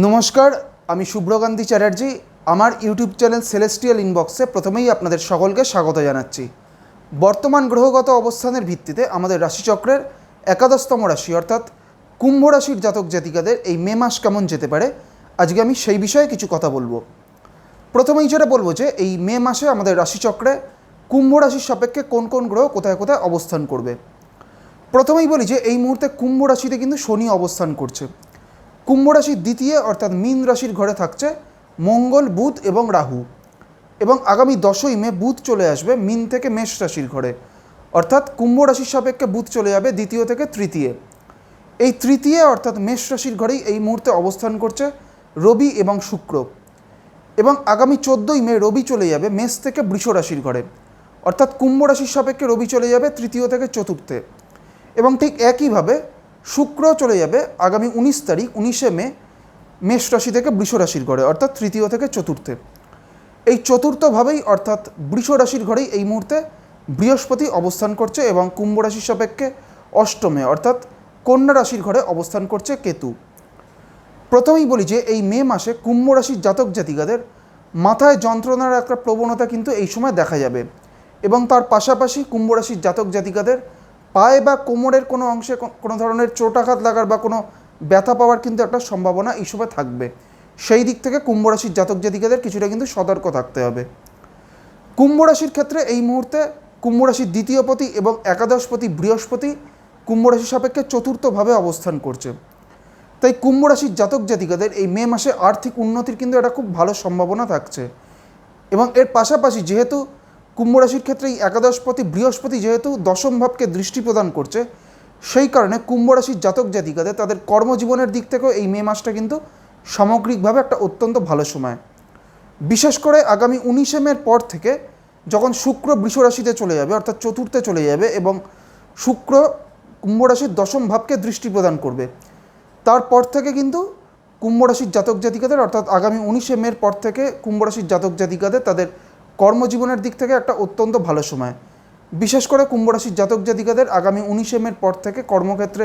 নমস্কার, আমি শুভ্রকান্তি চ্যাটার্জি। আমার ইউটিউব চ্যানেল সেলেস্টিয়াল ইনবক্সে প্রথমেই আপনাদের সকলকে স্বাগত জানাচ্ছি। বর্তমান গ্রহগত অবস্থানের ভিত্তিতে আমাদের রাশিচক্রের একাদশতম রাশি, অর্থাৎ কুম্ভ রাশির জাতক জাতিকাদের এই মে মাস কেমন যেতে পারে, আজকে আমি সেই বিষয়ে কিছু কথা বলব। প্রথমেই যেটা বলব যে, এই মে মাসে আমাদের রাশিচক্রে কুম্ভ রাশির সাপেক্ষে কোন কোন গ্রহ কোথায় কোথায় অবস্থান করবে। প্রথমেই বলি যে, এই মুহূর্তে কুম্ভ রাশিতে কিন্তু শনি অবস্থান করছে। কুম্ভ রাশির দ্বিতীয় অর্থাৎ মীন রাশির ঘরে থাকছে মঙ্গল, বুধ এবং রাহু। এবং আগামী দশই মে বুধ চলে আসবে মিন থেকে মেষ রাশির ঘরে। অর্থাৎ কুম্ভ রাশির সাপেক্ষে বুধ চলে যাবে দ্বিতীয় থেকে তৃতীয়। এই তৃতীয় অর্থাৎ মেষ রাশির ঘরেই এই মুহূর্তে অবস্থান করছে রবি এবং শুক্র। এবং আগামী চোদ্দোই মে রবি চলে যাবে মেষ থেকে বৃষ রাশির ঘরে। অর্থাৎ কুম্ভ রাশির সাপেক্ষে রবি চলে যাবে তৃতীয় থেকে চতুর্থে। এবং ঠিক একইভাবে শুক্র চলে যাবে আগামী উনিশ তারিখ, উনিশে মে, মেষ রাশি থেকে বৃষ রাশির ঘরে, অর্থাৎ তৃতীয় থেকে চতুর্থে। এই চতুর্থভাবেই, অর্থাৎ বৃষ রাশির ঘরেই এই মুহূর্তে বৃহস্পতি অবস্থান করছে এবং কুম্ভ রাশির সাপেক্ষে অষ্টমে, অর্থাৎ কন্যা রাশির ঘরে অবস্থান করছে কেতু। প্রথমেই বলি যে, এই মে মাসে কুম্ভ রাশির জাতক জাতিকাদের মাথায় যন্ত্রণার একটা প্রবণতা কিন্তু এই সময় দেখা যাবে। এবং তার পাশাপাশি কুম্ভ রাশির জাতক জাতিকাদের পায়ে বা কোমরের কোনো অংশে কোনো ধরনের চোটাঘাত লাগার বা কোনো ব্যথা পাওয়ার কিন্তু একটা সম্ভাবনা এই সময় থাকবে। সেই দিক থেকে কুম্ভ রাশির জাতক জাতিকাদের কিছুটা কিন্তু সতর্ক থাকতে হবে। কুম্ভ রাশির ক্ষেত্রে এই মুহূর্তে কুম্ভ রাশির দ্বিতীয়পতি এবং একাদশপতি বৃহস্পতি কুম্ভ রাশির সাপেক্ষে চতুর্থভাবে অবস্থান করছে। তাই কুম্ভ রাশির জাতক জাতিকাদের এই মে মাসে আর্থিক উন্নতির কিন্তু একটা খুব ভালো সম্ভাবনা থাকছে। এবং এর পাশাপাশি যেহেতু কুম্ভ রাশির ক্ষেত্রে এই একাদশপতি, বৃহস্পতি যেহেতু দশম ভাবকে দৃষ্টি প্রদান করছে, সেই কারণে কুম্ভ রাশির জাতক জাতিকাদের তাদের কর্মজীবনের দিক থেকেও এই মে মাসটা কিন্তু সামগ্রিকভাবে একটা অত্যন্ত ভালো সময়। বিশেষ করে আগামী উনিশে মের পর থেকে যখন শুক্র বৃষ রাশিতে চলে যাবে, অর্থাৎ চতুর্থে চলে যাবে এবং শুক্র কুম্ভ রাশির দশম ভাবকে দৃষ্টি প্রদান করবে, তারপর থেকে কিন্তু কুম্ভ রাশির জাতক জাতিকাদের, অর্থাৎ আগামী উনিশে মের পর থেকে কুম্ভ রাশির জাতক জাতিকাদের তাদের কর্মজীবনের দিক থেকে একটা অত্যন্ত ভালো সময়। বিশেষ করে কুম্ভ রাশির জাতক জাতিকাদের আগামী উনিশে মের পর থেকে কর্মক্ষেত্রে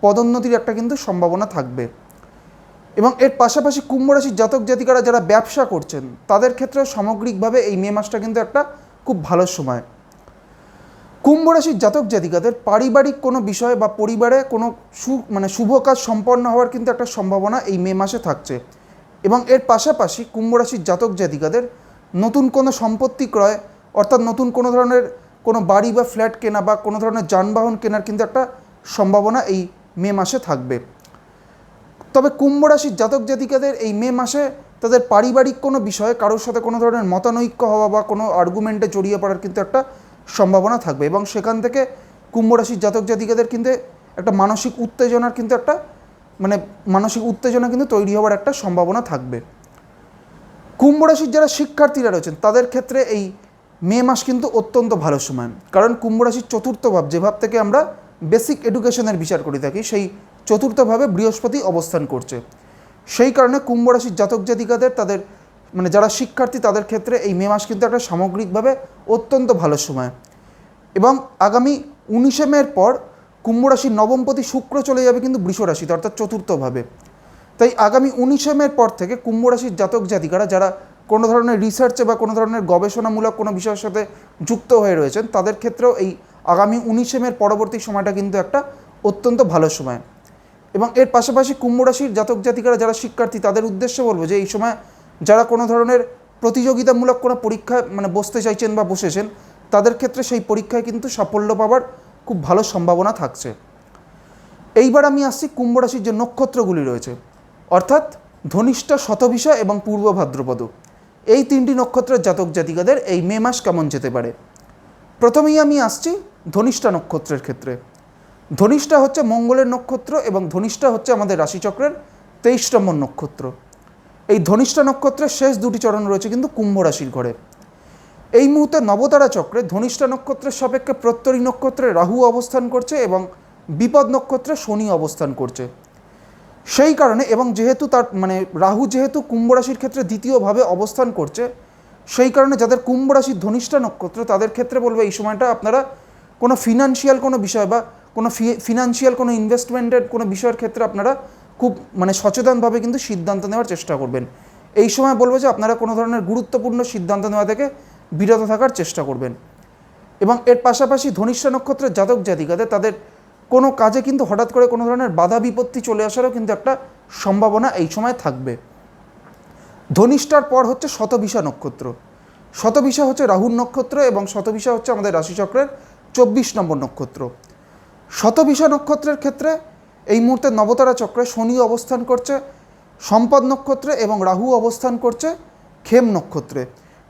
পদোন্নতির একটা কিন্তু সম্ভাবনা থাকবে। এবং এর পাশাপাশি কুম্ভ রাশির জাতক জাতিকারা যারা ব্যবসা করছেন, তাদের ক্ষেত্রেও সামগ্রিকভাবে এই মে মাসটা কিন্তু একটা খুব ভালো সময়। কুম্ভ রাশির জাতক জাতিকাদের পারিবারিক কোনো বিষয় বা পরিবারে কোনো সু মানে শুভ কাজ সম্পন্ন হওয়ার কিন্তু একটা সম্ভাবনা এই মে মাসে থাকছে। এবং এর পাশাপাশি কুম্ভ রাশির জাতক জাতিকাদের নতুন কোনো সম্পত্তি ক্রয়, অর্থাৎ নতুন কোনো ধরনের কোনো বাড়ি বা ফ্ল্যাট কেনা বা কোনো ধরনের যানবাহন কেনার কিন্তু একটা সম্ভাবনা এই মে মাসে থাকবে। তবে কুম্ভ রাশির জাতক জাতিকাদের এই মে মাসে তাদের পারিবারিক কোনো বিষয়ে কারোর সাথে কোনো ধরনের মতানৈক্য হওয়া বা কোনো আর্গুমেন্টে জড়িয়ে পড়ার কিন্তু একটা সম্ভাবনা থাকবে এবং সেখান থেকে কুম্ভ রাশির জাতক জাতিকাদের কিন্তু একটা মানসিক উত্তেজনার কিন্তু একটা মানে মানসিক উত্তেজনা কিন্তু তৈরি হওয়ার একটা সম্ভাবনা থাকবে। কুম্ভ রাশির যারা শিক্ষার্থীরা রয়েছেন, তাদের ক্ষেত্রে এই মে মাস কিন্তু অত্যন্ত ভালো সময়। কারণ কুম্ভ রাশির চতুর্থ ভাব, যে ভাব থেকে আমরা বেসিক এডুকেশনের বিচার করে থাকি, সেই চতুর্থভাবে বৃহস্পতি অবস্থান করছে। সেই কারণে কুম্ভ রাশির জাতক জাতিকাদের, তাদের মানে যারা শিক্ষার্থী, তাদের ক্ষেত্রে এই মে মাস কিন্তু একটা সামগ্রিকভাবে অত্যন্ত ভালো সময়। এবং আগামী উনিশে মের পর কুম্ভ রাশির নবমপতি শুক্র চলে যাবে কিন্তু বৃষ রাশিতে, অর্থাৎ চতুর্থভাবে তাই আগামী উনিশে মের পর থেকে কুম্ভ রাশির জাতক জাতিকারা যারা কোনো ধরনের রিসার্চে বা কোনো ধরনের গবেষণামূলক কোনো বিষয়ের সাথে যুক্ত হয়ে রয়েছেন, তাদের ক্ষেত্রেও এই আগামী উনিশে মের পরবর্তী সময়টা কিন্তু একটা অত্যন্ত ভালো সময়। এবং এর পাশাপাশি কুম্ভ রাশির জাতক জাতিকারা যারা শিক্ষার্থী, তাদের উদ্দেশ্যে বলব যে এই সময় যারা কোনো ধরনের প্রতিযোগিতামূলক কোনো পরীক্ষায় মানে বসতে চাইছেন বা বসেছেন, তাদের ক্ষেত্রে সেই পরীক্ষায় কিন্তু সাফল্য পাওয়ার খুব ভালো সম্ভাবনা থাকছে। এইবার আমি আসছি কুম্ভ রাশির যে নক্ষত্রগুলি রয়েছে অর্থাৎ ধনিষ্ঠা শতভিষা এবং পূর্ব ভাদ্রপদ এই তিনটি নক্ষত্রের জাতক জাতিকাদের এই মে মাস কেমন যেতে পারে? প্রথমেই আমি আসছি ধনিষ্ঠা নক্ষত্রের ক্ষেত্রে। ধনিষ্ঠা হচ্ছে মঙ্গলের নক্ষত্র এবং ধনিষ্ঠা হচ্ছে আমাদের রাশিচক্রের তেইশ নম্বর নক্ষত্র। এই ধনিষ্ঠা নক্ষত্রের শেষ দুটি চরণ রয়েছে কিন্তু কুম্ভ রাশির ঘরে। এই মুহূর্তে নবতারা চক্রে ধনিষ্ঠা নক্ষত্রের সাপেক্ষে প্রত্যরী নক্ষত্রে রাহু অবস্থান করছে এবং বিপদ নক্ষত্রে শনি অবস্থান করছে। সেই কারণে এবং যেহেতু তার মানে রাহু যেহেতু কুম্ভ রাশির ক্ষেত্রে দ্বিতীয়ভাবে অবস্থান করছে, সেই কারণে যাদের কুম্ভ রাশির ধনিষ্ঠা নক্ষত্র, তাদের ক্ষেত্রে বলব এই সময়টা আপনারা কোনো ফিনান্সিয়াল কোনো বিষয় বা কোনো ফিনান্সিয়াল কোনো ইনভেস্টমেন্টের কোনো বিষয়ের ক্ষেত্রে আপনারা খুব মানে সচেতনভাবে কিন্তু সিদ্ধান্ত নেওয়ার চেষ্টা করবেন। এই সময় বলব যে আপনারা কোনো ধরনের গুরুত্বপূর্ণ সিদ্ধান্ত নেওয়া থেকে বিরত থাকার চেষ্টা করবেন। এবং এর পাশাপাশি ধনিষ্ঠা নক্ষত্রের জাতক জাতিকাদের তাদের কোনো কাজে কিন্তু হঠাৎ করে কোনো ধরনের বাধা বিপত্তি চলে আসারও কিন্তু একটা সম্ভাবনা এই সময় থাকবে। ধনিষ্ঠার পর হচ্ছে শতবিশা নক্ষত্র। শতবিশা হচ্ছে রাহুর নক্ষত্র এবং শতবিশা হচ্ছে আমাদের রাশিচক্রের চব্বিশ নম্বর নক্ষত্র। শতবিশা নক্ষত্রের ক্ষেত্রে এই মুহূর্তে নবতারা চক্রে শনি অবস্থান করছে, সম্পদ নক্ষত্রে এবং রাহু অবস্থান করছে খেম নক্ষত্রে।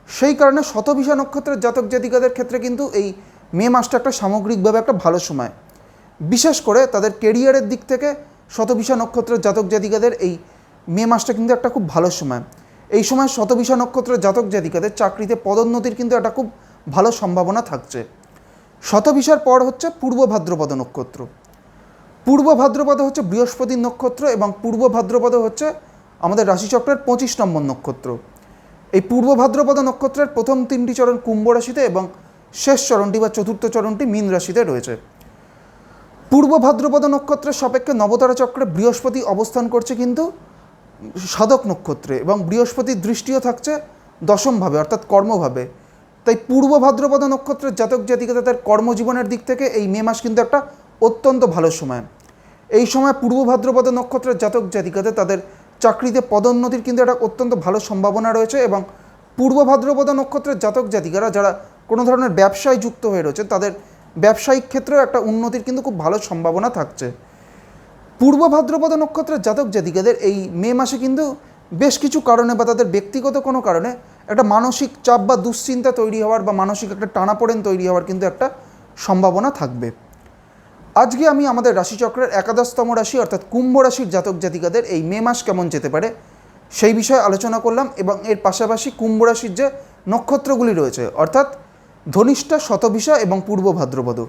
সেই কারণে শতবিশা নক্ষত্রের জাতক জাতিকাদের ক্ষেত্রে কিন্তু এই মে মাসটা একটা সামগ্রিকভাবে একটা ভালো সময়। বিশেষ করে তাদের কেরিয়ারের দিক থেকে শতবিশা নক্ষত্রের জাতক জাতিকাদের এই মে মাসটা কিন্তু একটা খুব ভালো সময়। এই সময় শতবিশা নক্ষত্রের জাতক জাতিকাদের চাকরিতে পদোন্নতির কিন্তু একটা খুব ভালো সম্ভাবনা থাকছে। শতবিশার পর হচ্ছে পূর্ব ভাদ্রপদ নক্ষত্র। পূর্ব ভাদ্রপদ হচ্ছে বৃহস্পতির নক্ষত্র এবং পূর্ব ভাদ্রপদ হচ্ছে আমাদের রাশিচক্রের পঁচিশ নম্বর নক্ষত্র। এই পূর্ব ভাদ্রপদ নক্ষত্রের প্রথম তিনটি চরণ কুম্ভ রাশিতে এবং শেষ চরণটি বা চতুর্থ চরণটি মীন রাশিতে রয়েছে। পূর্ব ভাদ্রপদ নক্ষত্রের সাপেক্ষে নবতারা চক্রে বৃহস্পতি অবস্থান করছে কিন্তু সাধক নক্ষত্রে এবং বৃহস্পতির দৃষ্টিও থাকছে দশমভাবে, অর্থাৎ কর্মভাবে। তাই পূর্ব ভাদ্রপদ নক্ষত্রের জাতক জাতিকা তাদের কর্মজীবনের দিক থেকে এই মে মাস কিন্তু একটা অত্যন্ত ভালো সময়। এই সময় পূর্ব ভাদ্রপদ নক্ষত্রের জাতক জাতিকাতে তাদের চাকরিতে পদোন্নতির কিন্তু একটা অত্যন্ত ভালো সম্ভাবনা রয়েছে এবং পূর্ব ভাদ্রপদ নক্ষত্রের জাতক জাতিকারা যারা কোনো ধরনের ব্যবসায় যুক্ত হয়ে রয়েছে তাদের ব্যবসায়িক ক্ষেত্রেও একটা উন্নতির কিন্তু খুব ভালো সম্ভাবনা থাকছে। পূর্ব ভাদ্রপদ নক্ষত্রের জাতক জাতিকাদের এই মে মাসে কিন্তু বেশ কিছু কারণে বা তাদের ব্যক্তিগত কোনো কারণে একটা মানসিক চাপ বা দুশ্চিন্তা তৈরি হওয়ার বা মানসিক একটা টানাপোড়েন তৈরি হওয়ার কিন্তু একটা সম্ভাবনা থাকবে। আজকে আমি আমাদের রাশিচক্রের একাদশতম রাশি অর্থাৎ কুম্ভ রাশির জাতক জাতিকাদের এই মে মাস কেমন যেতে পারে সেই বিষয়ে আলোচনা করলাম এবং এর পাশাপাশি কুম্ভ রাশির যে নক্ষত্রগুলি রয়েছে অর্থাৎ ধনিষ্ঠা, শতভিষা এবং পূর্ব ভাদ্রপদ।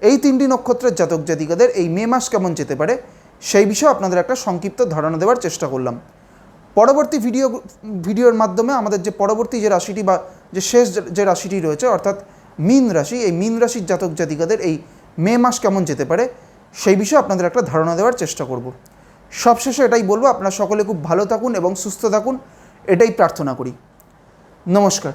এই তিনটি নক্ষত্রের জাতক জাতিকাদের এই মে মাস কেমন যেতে পারে, সেই বিষয়ে আপনাদের একটা সংক্ষিপ্ত ধারণা দেওয়ার চেষ্টা করলাম। পরবর্তী ভিডিও, ভিডিওর মাধ্যমে আমাদের যে পরবর্তী যে রাশিটি বা যে শেষ যে- রাশিটি রয়েছে, অর্থাৎ মীন রাশি, এই মীন রাশির জাতক জাতিকাদের এই মে মাস কেমন যেতে পারে, সেই বিষয়ে আপনাদের একটা ধারণা দেওয়ার চেষ্টা করব। সবশেষে এটাই বলব, আপনারা সকলে খুব ভালো থাকুন এবং সুস্থ থাকুন, এটাই প্রার্থনা করি। নমস্কার।